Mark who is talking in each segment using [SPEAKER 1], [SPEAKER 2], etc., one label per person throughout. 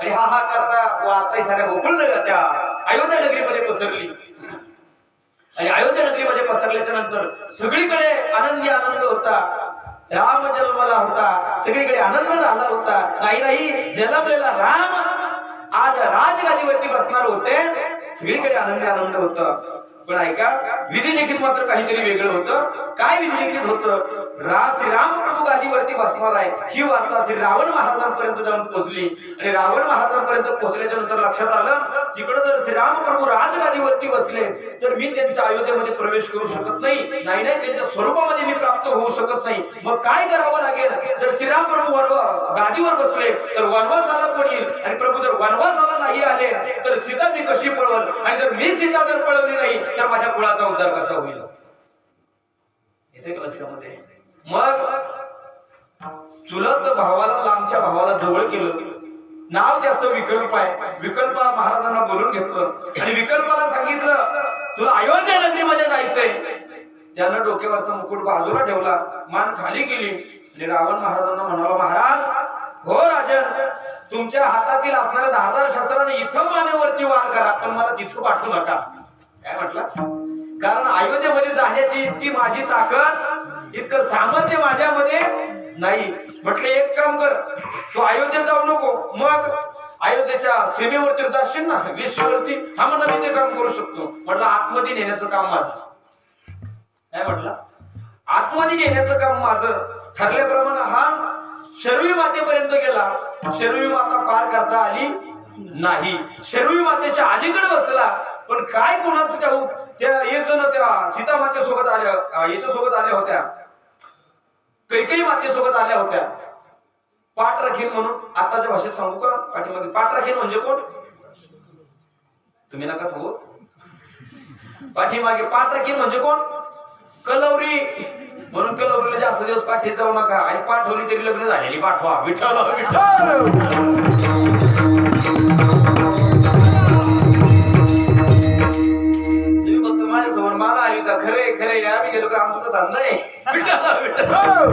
[SPEAKER 1] आणि हा हा करता वार्ता साऱ्या गोकुळ त्या अयोध्या नगरीमध्ये पसरली. आणि अयोध्या नगरीमध्ये पसरल्याच्या नंतर सगळीकडे आनंदी आनंद होता. राम जन्मला होता. सगळीकडे आनंद झाला होता. नाही नाही जन्मलेला राम आज राजगादीवरती बसणार होते. सगळीकडे आनंदी आनंद होता. पण ऐका विधिलिखित मात्र काहीतरी वेगळं होतं. काय विधिलिखित होतं? रा श्रीराम प्रभू गादीवरती बसणार आहे. ही वार्ता श्री रावण महाराजांपर्यंत जाऊन पोहोचली. आणि रावण महाराजांपर्यंत पोहोचल्याच्या नंतर लक्षात आलं तिकडे जर श्रीराम प्रभू राजगादीवरती बसले तर मी त्यांच्या अयोध्येमध्ये प्रवेश करू शकत नाही. नाही नाही त्यांच्या स्वरूपामध्ये मी प्राप्त होऊ शकत नाही. मग काय करावं लागेल? जर श्रीराम प्रभू वनवा गादीवर बसले तर वनवासाला कोण येईल? आणि प्रभू जर वनवासाला नाही आले तर सीता मी कशी पळवल? आणि जर मी सीता जर पळवली नाही तर माझ्या कुळाचा उद्धार कसा होईल? येते का लक्षामध्ये? मग चुलत भावाला लांबच्या भावाला जवळ केलं. नाव त्याचं विकल्प आहे. विकल्प महाराजांना बोलून घेतलं. आणि विकल्पाला सांगितलं तुला अयोध्या नगरीमध्ये जायचंय. त्यानं डोक्यावरचा मुकुट बाजूला ठेवला मान खाली केली. आणि रावण महाराजांना म्हणाला महाराज हो राजन तुमच्या हातातील असणाऱ्या धारदार शस्त्राने इथं मानेवरती वार करा पण मला तिथं पाठवू नका. काय म्हटलं? कारण अयोध्येमध्ये जाण्याची इतकी माझी ताकद इतकं सामर्थ्य माझ्यामध्ये नाही. म्हटलं एक काम कर तू अयोध्येत जाऊ नको. मग अयोध्येच्या सीमेवरती जाशील ना विश्ववरती हा म्हणलं मी ते काम करू शकतो. म्हटलं आतमध्ये नेण्याचं काम माझं. काय म्हटलं? आतमध्ये नेण्याचं काम माझं ठरल्याप्रमाणे हा शरवी मातेपर्यंत गेला. शरवी माता पार करता आली नाही. शरवी मातेच्या अलीकडे बसला. पण काय कोणाचं ठाऊक त्या एक जण त्या सीता मातेसोबत आल्या याच्या सोबत आल्या होत्या. कैकई मातेसोबत आल्या होत्या. पाठ राखील म्हणून. आताच्या भाषेत सांगू का? पाठीमध्ये पाठ राखील म्हणजे कोण? तुम्ही नका सांगू. पाठीमागे पाठ राखील म्हणजे कोण? कलवरी. म्हणून कलवरीला जास्त दिवस पाठी जाऊ नका. आणि पाठवली तरी लग्न झालेली पाठवा. विठ्ठल विठ्ठल! गेलो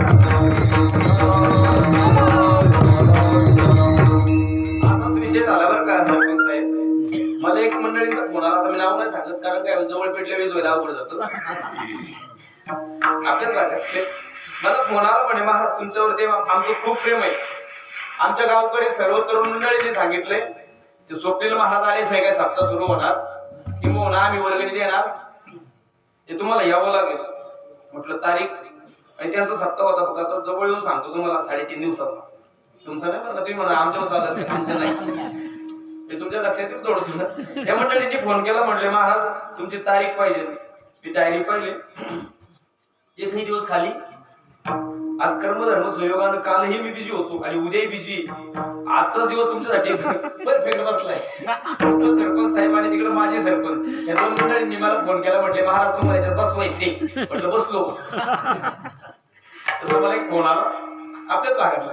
[SPEAKER 1] असाच विषय झाला बरं का सरपंच साहेब. मला एक मंडळी कोणाला आला तर मी नाव नाही सांगत कारण काय जवळ पेटल्या वेळेस व्हायला अवघड जातो आपल्या मला कोणाला म्हणे महाराज तुमच्यावरती आमचं खूप प्रेम आहे. आमच्या गावकडे सर्व तरुण मंडळीने सांगितले ते स्वप्नील महाराज आलेच नाही काय सप्ताह सुरू होणार? किंवा आम्ही वर्गणी देणार? ते तुम्हाला यावं लागेल. म्हटलं तारीख. आणि त्यांचा सप्ताह होता फक्त. आता जवळ येऊन सांगतो तुम्हाला साडेतीन दिवसाचा. तुमचा नाही म्हणा तुम्ही म्हणा आमच्या उसाला आमचं नाही. हे तुमच्या लक्षात येत जोडतो ना. त्या मंडळींनी फोन केला म्हटले महाराज तुमची तारीख पाहिजे. मी डायरी पाहिजे एकही दिवस खाली. आज कर्मधर्म संयोगानं कालही मी बिझी होतो आणि उद्याही बिझी आजचा दिवस तुमच्यासाठी परफेक्ट बसलाय. सरपंच साहेब आणि तिकडे माझे सरपंच. या दोन मंडळींनी मला फोन केला म्हटले महाराज तुम्हाला याच्यात बसवायचे म्हटलं बसलो. तसं मला एक फोन आला. आपल्याच भागातला.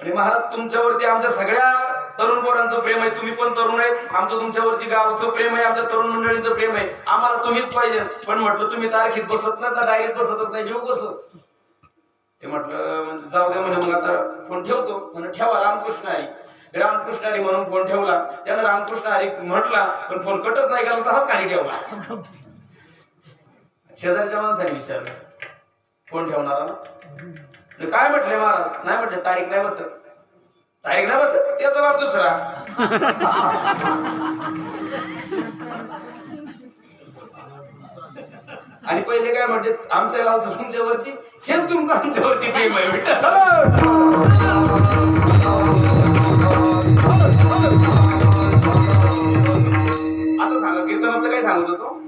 [SPEAKER 1] आणि महाराज तुमच्यावरती आमच्या सगळ्या तरुण पोरांचं प्रेम आहे. तुम्ही पण तरुण आहे. आमचं तुमच्यावरती गावचं प्रेम आहे. आमच्या तरुण मंडळींचं प्रेम आहे. आम्हाला तुम्हीच पाहिजे. पण म्हटलं तुम्ही तारखेत बसत नाही डायरेक्ट बसतच नाही. येऊ कसं ते म्हटलं जाऊ दे म्हणे मग आता फोन ठेवतो. म्हणे ठेवा रामकृष्ण हरी. रामकृष्ण हरी म्हणून फोन ठेवला. त्यानं रामकृष्ण हरी म्हटला पण फोन कटच नाही गेला तसाच खाली ठेवला. शेजारच्या माणसाने विचारलं फोन ठेवणारा ना काय म्हटले महाराज? नाही म्हटले तारीख नाही बसत. तारीख नाही बसत? त्याचा बाब दुसरा. आणि पहिले काय म्हणते आमच्या गावचं तुमच्यावरती हेच तुमचं आमच्यावरती प्रेम आहे आता सांगा कीर्तनातलं काय सांगत होतो?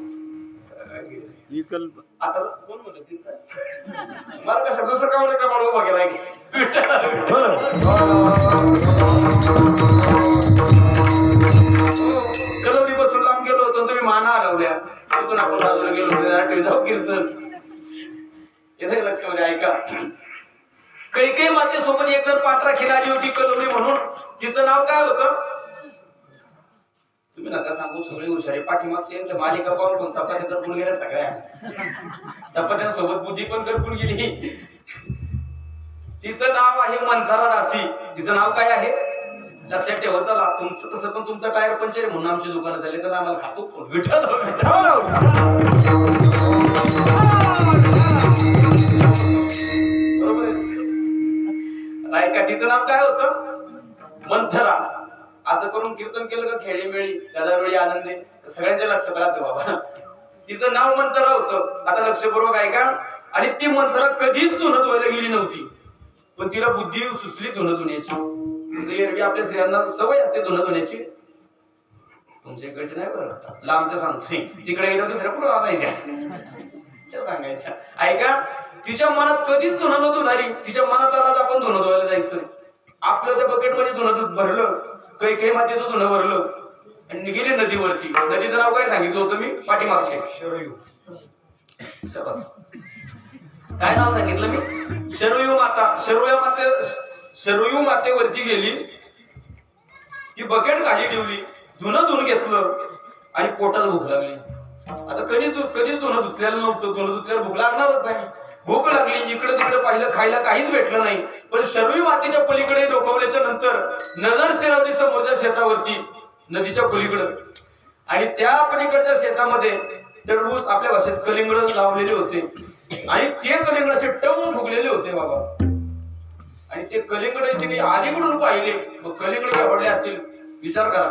[SPEAKER 1] आता कोण म्हणत मला कसं दुसरं का म्हणत का उभा गेलाय लक्षामध्ये ऐका मातेसोबत एक जण पाठरा खिलाडी होती कलोरी म्हणून. तिचं नाव काय होतं? तुम्ही नका सांगू सगळे हुशारी पाठीमागचे यांच्या मालिका पाहून पण चपात्या करपून गेल्या सगळ्या? चपात्यांसोबत बुद्धी पण करपून गेली. तिचं नाव आहे मंथारा दासी. तिचं नाव काय आहे? लक्षात ठेवा चला. तुमचं तसं पण तुमचं टायर पंचर आहे म्हणून आमची दुकानं झाली तर आम्हाला खातो. विठल विठ्ठल! मंथरा असं करून कीर्तन केलं का खेळीमेळी गदावेळी आनंदे. सगळ्यांच्या लक्षात राहतं बाबा. तिचं नाव मंथरा होतं. आता लक्षपूर्वक ऐका. आणि ती मंथरा कधीच धुनत व्हायला गेली नव्हती. पण तिला बुद्धी सुचली धुन धुण्याची. एरवी आपल्या स्त्रियांना सवय असते धुन धुण्याची. तुमच्या इकडचे नाही बरं. लांबच्या सांगतोय. तिकडे गेलो दुसऱ्या कुठं आणायच्या त्या सांगायच्या. ऐका. तिच्या मनात कधीच धुन न धुणारी तिच्या मनात आलाच आपण धुन धुवायला जायचं. आपलं त्या बकेटमध्ये धुणं धुत भरलं. काही काही मातीचं धुणं भरलं. आणि गेली नदीवरती. नदीचं नाव काय सांगितलं होतं मी? पाठीमागचे. काय नाव सांगितलं मी? शरयू माता. शरयू माते शरयू मातेवरती गेली. ती बकेट खाली ठेवली. धुणं धुवून घेतलं. आणि पोटात भूक लागली. आता कधी कधीच धुणं धुतलेलं नव्हतं. धुणं धुतल्याला भूक लागणारच आहे. भूक लागली इकडे तिकडे पाहिलं खायला काहीच भेटलं नाही. पण शरवी मातीच्या पलीकडे डोकावल्याच्या नंतर नजर शिरावली समोरच्या शेतावरती नदीच्या पलीकडं. आणि त्या पलीकडच्या शेतामध्ये टरबूज आपल्या भाषेत कलिंगड लावलेले होते. आणि ते कलिंगड असे टवून फुगलेले होते बाबा. आणि ते कलिंगड तिने अलीकडून पाहिले मग कलिंगड आवडले असतील? विचार करा.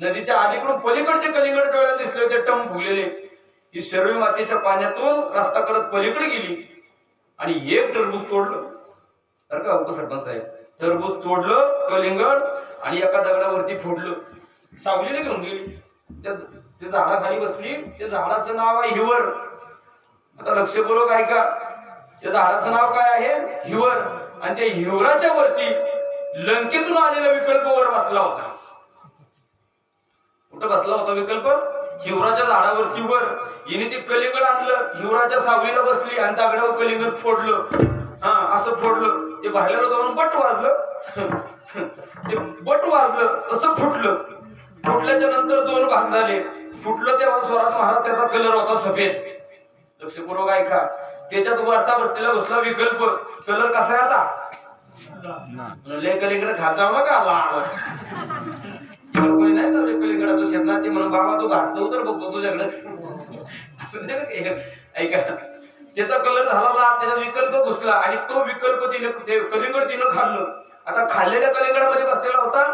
[SPEAKER 1] नदीच्या अलीकडून पलीकडचे कलिंगड डोळ्यात दिसले होते टम फुगलेले. ही शरवी मातेच्या पाण्यातून रस्ता करत पलीकडे गेली आणि एक टरबूज तोडलं. तर का उपसरपंच साहेब टरबूज तोडलं कलिंगड आणि एका दगडावरती फोडलं. सावलीला घेऊन गेली. त्या त्या झाडाखाली बसली. त्या झाडाचं नाव आहे हिवर. आता लक्षपूर्वक ऐका. त्या झाडाचं नाव काय आहे? हिवर. आणि त्या हिवराच्या वरती लंकेतून आलेला विकल्प वर बसला होता. कुठं बसला होता विकल्प? हिवराच्या झाडावरती वर. हिने ते कलिंगड आणलं हिवराच्या सावलीला बसली आणि दगडावर कलिंगड फोडलं. हा असं फोडलं. ते भरलेलं होतं म्हणून बट वाजलं. ते बट वाजलं तसं फुटलं. फुटल्याच्या नंतर दोन भाग झाले. फुटलं तेव्हा स्वराज महाराज त्याचा कलर होता सफेद. लक्षपूर्वक ऐका. त्याच्यात वरचा बसलेला बसला विकल्प. कलर कसा आहे आता? लेकलीकडे खात जाऊ नाही का लेकलीकडाचं शेतात ते म्हणून बाबा तू घाटतो तर बघतो तुझ्याकडे. असं नाही? ऐका. त्याचा कलर झाला त्याचा विकल्प घुसला आणि तो विकल्प तिने ते कलिंगड तिनं खाल्लं. आता खाल्लेल्या कलिंगडामध्ये बसलेला होता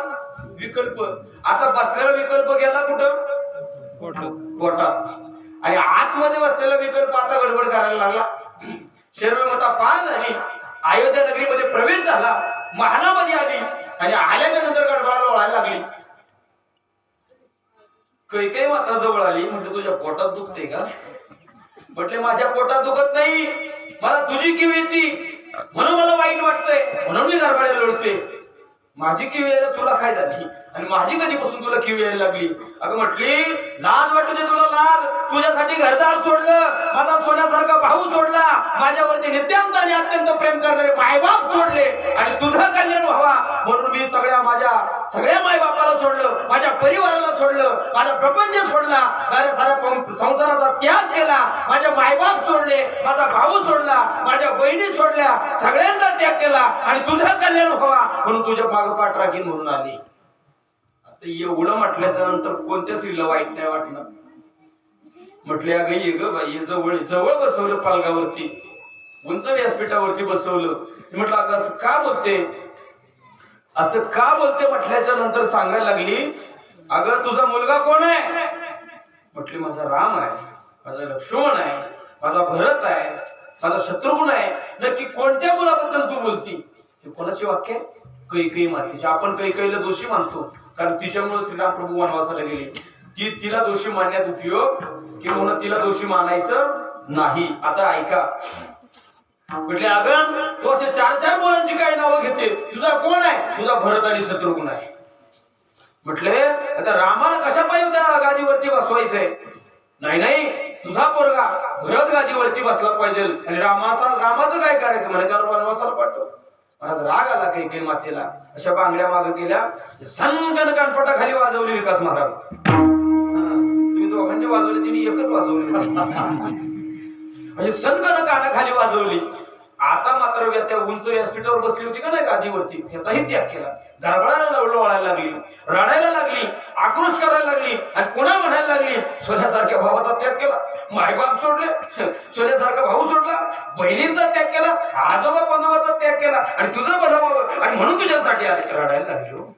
[SPEAKER 1] विकल्प. आता बसलेला विकल्प गेला कुठं? पोटात आणि आतमध्ये बसलेला विकल्प आता गडबड करायला लागला. शर्वमता पार झाली. अयोध्या नगरीमध्ये प्रवेश झाला. महालामध्ये आली. आणि आल्याच्यानंतर गडबडाला ओळायला लागली. काही माता जवळ आली म्हटलं तुझ्या पोटात दुखते का? म्हटले माझ्या पोटात दुखत नाही. मला तुझी किव येते. म्हणून मला वाईट वाटतंय. म्हणून मी गडबडायला लढते माझी किव यायला तुला काय झाली? आणि माझी कधीपासून तुला किव यायला लागली? अगं म्हटली लाज वाटू दे तुला लाज. तुझ्यासाठी घरदार सोडलं माझा सोन्यासारखा भाऊ सोडला माझ्यावरती नित्यांत आणि अत्यंत प्रेम करणारे मायबाप सोडले आणि तुझं कल्याण व्हावा म्हणून मी सगळ्या माझ्या सगळ्या मायबापाला सोडलं माझ्या परिवाराला सोडलं माझा प्रपंच सोडला माझ्या साऱ्या संसाराचा त्याग केला माझ्या मायबाप सोडले माझा भाऊ सोडला माझ्या बहिणी सोडल्या सगळ्यांचा त्याग केला आणि तुझं कल्याण व्हावा म्हणून तुझ्या मागपाठ राखीन म्हणून आली. आता एवढं म्हटल्याच्या नंतर कोणत्या स्त्रीला वाईट नाही वाटलं म्हटले अगं ये ग बाई जवळ जवळ बसवलं पालगावरती. उंच व्यासपीठावरती बसवलं. म्हटलं अगं असं का बोलते? असं का बोलते? म्हटल्याच्या नंतर सांगायला लागली अगं तुझा मुलगा कोण आहे? म्हटली माझा राम आहे. माझा लक्ष्मण आहे. माझा भरत आहे. माझा शत्रुघ्न आहे. नक्की कोणत्या मुलाबद्दल तू बोलती? हे कोणाची वाक्य? आहे? कैकई मातेची आपण कैकईला दोषी मानतो. कारण तिच्यामुळे श्रीराम प्रभू वनवासाला गेले. ती तिला दोषी मानण्यात उपयोग किंवा तिला दोषी मानायचं नाही. आता ऐका. म्हटले अगं तू असे चार चार मुलांची काय नावं घेते? तुझा कोण आहे? तुझा भरत आणि शत्रुघ्न आहे? म्हटले आता रामाला कशा पाहिजे त्या गादीवरती बसवायचंय? नाही नाही तुझा पोरगा भरत गादीवरती बसला पाहिजे आणि रामाचा रामाचं काय करायचं म्हणे? त्याला वनवासाला पाठव. माझा राग आला काही काही मातेला अशा बांगड्या मागे केल्या संकन कानपटा खाली वाजवली विकास महाराज. म्हणजे हा, वाजवले तिने एकच वाजवली. म्हणजे संकन काना खाली वाजवली. आता मात्र त्या उंच व्यासपीठावर बसली होती का नाही गादीवरती? त्याचाही त्याग केला. गरबडायला वळायला लागली. रडायला लागली आक्रोश करायला लागली आणि पुन्हा म्हणायला लागली सोन्यासारख्या भावाचा त्याग केला. मायबाप सोडले सोन्यासारखा भाऊ सोडला बहिणींचा त्याग केला आजोबा पंजोबाचा त्याग केला आणि तुझं बनावं आणि म्हणून तुझ्यासाठी आले रडायला लागली हो.